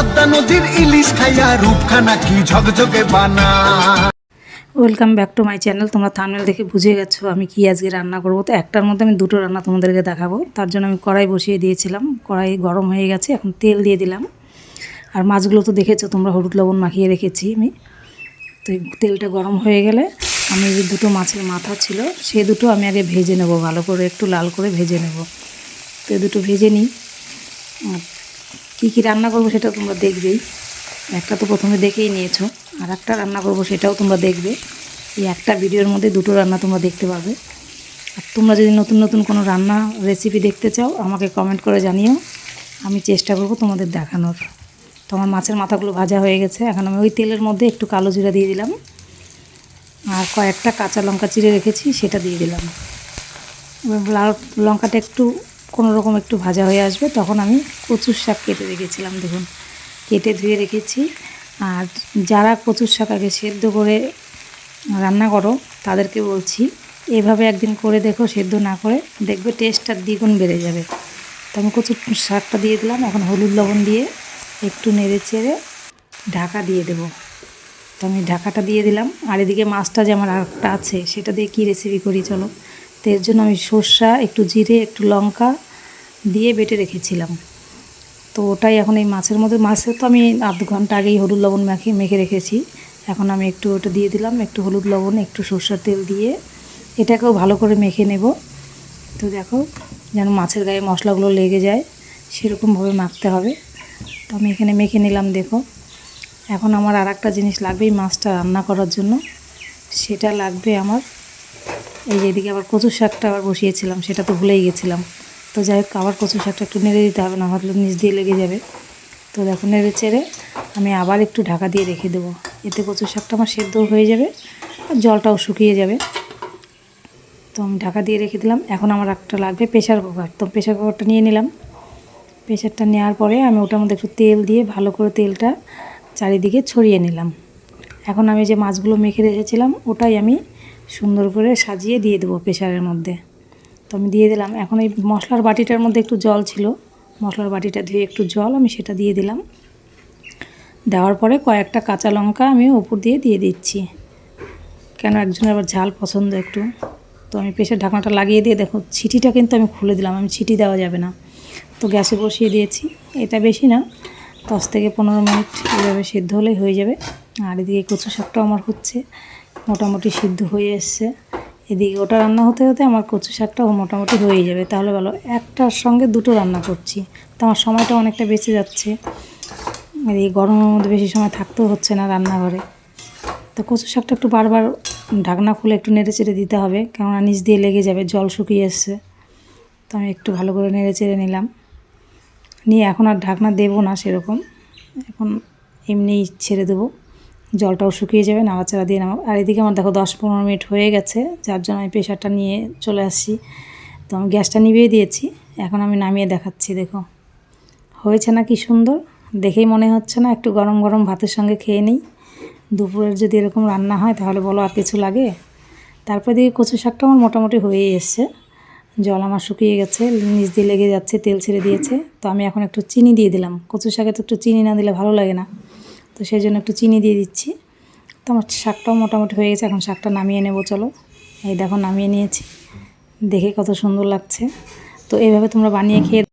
পদ্মা নদীর ইলিশ খাইয়া রূপখানা কি ঝকঝকে বানা। Welcome back to my channel তোমরা থামনেল দেখে বুঝে গেছো আমি কি আজকে রান্না করব। তো একটার মধ্যে আমি দুটো রান্না তোমাদেরকে দেখাবো। তার জন্য আমি কড়াই বসিয়ে দিয়েছিলাম। কড়াই গরম হয়ে গেছে, এখন তেল দিয়ে দিলাম। আর মাছগুলো তো দেখেছ, তোমরা হলুদ লবণ মাখিয়ে রেখেছি আমি। তো তেলটা গরম হয়ে গেলে আমি যে দুটো মাছের মাথা ছিল, সে দুটো আমি আগে ভেজে নেব ভালো করে, একটু লাল করে ভেজে নেব। তো দুটো ভেজে নিই। কী কী রান্না করব সেটা তোমরা দেখবেই। একটা তো প্রথমে দেখেই নিয়েছো, আর একটা রান্না করব সেটাও তোমরা দেখবে। এই একটা ভিডিওর মধ্যে দুটো রান্না তোমরা দেখতে পাবে। আর তোমরা যদি নতুন নতুন কোনো রান্না রেসিপি দেখতে চাও, আমাকে কমেন্ট করে জানিও। আমি চেষ্টা করব তোমাদের দেখানোর। তো আমার মাছের মাথাগুলো ভাজা হয়ে গেছে। এখন আমি ওই তেলের মধ্যে একটু কালো জিরা দিয়ে দিলাম। আর কয়েকটা কাঁচা লঙ্কা চিড়ে রেখেছি, সেটা দিয়ে দিলাম। লঙ্কাটা একটু কোনো রকম একটু ভাজা হয়ে আসবে, তখন আমি কচুর শাক কেটে রেখেছিলাম, দেখুন। কেটে ধুয়ে রেখেছি। আর যারা কচুর শাক আগে সেদ্ধ করে রান্না করো, তাদেরকে বলছি, এভাবে একদিন করে দেখো, সেদ্ধ না করে দেখবে টেস্টটা দ্বিগুণ বেড়ে যাবে। তো আমি কচুর শাকটা দিয়ে দিলাম, এখন হলুদ লবণ দিয়ে একটু নেড়ে চেড়ে ঢাকা দিয়ে দেবো। তো আমি ঢাকাটা দিয়ে দিলাম, আর এদিকে মাছটা যে আমার আরেকটা আছে, সেটা দিয়ে কী রেসিপি করি চলো। তো এর জন্য আমি সর্ষা, একটু জিরে, একটু লঙ্কা দিয়ে বেটে রেখেছিলাম। তো ওটাই এখন এই মাছের মধ্যে, মাছের তো আমি আধ ঘণ্টা আগেই হলুদ লবণ মেখে মেখে রেখেছি। এখন আমি একটু ওটা দিয়ে দিলাম, একটু হলুদ লবণ, একটু সর্ষার তেল দিয়ে এটাকেও ভালো করে মেখে নেব। তো দেখো, যেন মাছের গায়ে মশলাগুলো লেগে যায়, সেরকমভাবে মাখতে হবে। তো আমি এখানে মেখে নিলাম, দেখো। এখন আমার আর একটা জিনিস লাগবে এই মাছটা রান্না করার জন্য। সেটা লাগবে আমার এই যে এদিকে আবার কচু শাকটা আবার বসিয়েছিলাম, সেটা তো ভুলেই গেছিলাম। তো যাই হোক, আবার কচু শাকটা একটু নেড়ে দিতে হবে, না হলে নিচ দিয়ে লেগে যাবে। তো দেখো, নেড়ে চেড়ে আমি আবার একটু ঢাকা দিয়ে রেখে দেবো। এতে কচু শাকটা আমার সেদ্ধ হয়ে যাবে, আর জলটাও শুকিয়ে যাবে। তো আমি ঢাকা দিয়ে রেখে দিলাম। এখন আমার একটা লাগবে প্রেশার কুকার। তো প্রেশার কুকারটা নিয়ে নিলাম। প্রেশারটা নেওয়ার পরে আমি ওটার মধ্যে একটু তেল দিয়ে ভালো করে তেলটা চারিদিকে ছড়িয়ে নিলাম। এখন আমি যে মাছগুলো মেখে রেখেছিলাম, ওটাই আমি সুন্দর করে সাজিয়ে দিয়ে দেবো প্রেশারের মধ্যে। তো আমি দিয়ে দিলাম। এখন এই মশলার বাটিটার মধ্যে একটু জল ছিল। মশলার বাটিটা ধুয়ে একটু জল আমি সেটা দিয়ে দিলাম। দেওয়ার পরে কয়েকটা কাঁচা লঙ্কা আমি উপর দিয়ে দিয়ে দিচ্ছি। কেন একজনের আবার ঝাল পছন্দ একটু। তো আমি প্রেশার ঢাকনাটা লাগিয়ে দিয়ে দেখো, ছিটিটা কিন্তু আমি খুলে দিলাম। আমি ছিটি দেওয়া যাবে না। তো গ্যাসে বসিয়ে দিয়েছি। এটা বেশি না, দশ থেকে পনেরো মিনিট এভাবে সিদ্ধ হলেই হয়ে যাবে। আর এদিকে কচু শাকটাও আমার হচ্ছে। মোটামুটি সিদ্ধ হয়ে এসছে। এদিকে ওটা রান্না হতে হতে আমার কচু শাকটাও মোটামুটি হয়ে যাবে। তাহলে ভালো, একটার সঙ্গে দুটো রান্না করছি। তো আমার সময়টা অনেকটা বেঁচে যাচ্ছে। এই গরমের মধ্যে বেশি সময় থাকতেও হচ্ছে না রান্নাঘরে। তো কচু শাকটা একটু বারবার ঢাকনা খুলে একটু নেড়ে চেড়ে দিতে হবে, কেননা নিচ দিয়ে লেগে যাবে, জল শুকিয়ে এসছে। তো আমি একটু ভালো করে নেড়ে চেড়ে নিলাম। নিয়ে এখন আর ঢাকনা দেবো না সেরকম। এখন এমনিই ছেড়ে দেবো। জলটাও শুকিয়ে যাবে, নাড়াচাড়া দিয়ে নামা আর এদিকে আমার দেখো দশ পনেরো মিনিট হয়ে গেছে, যার জন্য আমি প্রেশারটা নিয়ে চলে আসছি। তো আমি গ্যাসটা নিভিয়ে দিয়েছি, এখন আমি নামিয়ে দেখাচ্ছি, দেখো। হয়েছে না কি সুন্দর? দেখেই মনে হচ্ছে না, একটু গরম গরম ভাতের সঙ্গে খেয়ে নিই। দুপুরের যদি এরকম রান্না হয়, তাহলে বলো আর কিছু লাগে? তারপর দিকে কচু শাকটা আমার মোটামুটি হয়ে এসছে। জল আমার শুকিয়ে গেছে, নিচ দিয়ে লেগে যাচ্ছে, তেল ছেড়ে দিয়েছে। তো আমি এখন একটু চিনি দিয়ে দিলাম। কচু শাকে তো একটু চিনি না দিলে ভালো লাগে না। তো সেই জন্য একটু চিনি দিয়ে দিচ্ছি। তো আমার শাকটাও মোটামুটি হয়ে গেছে, এখন শাকটা নামিয়ে নেব, চলো। এই দেখো, নামিয়ে নিয়েছি। দেখে কত সুন্দর লাগছে। তো এইভাবে তোমরা বানিয়ে খেয়ে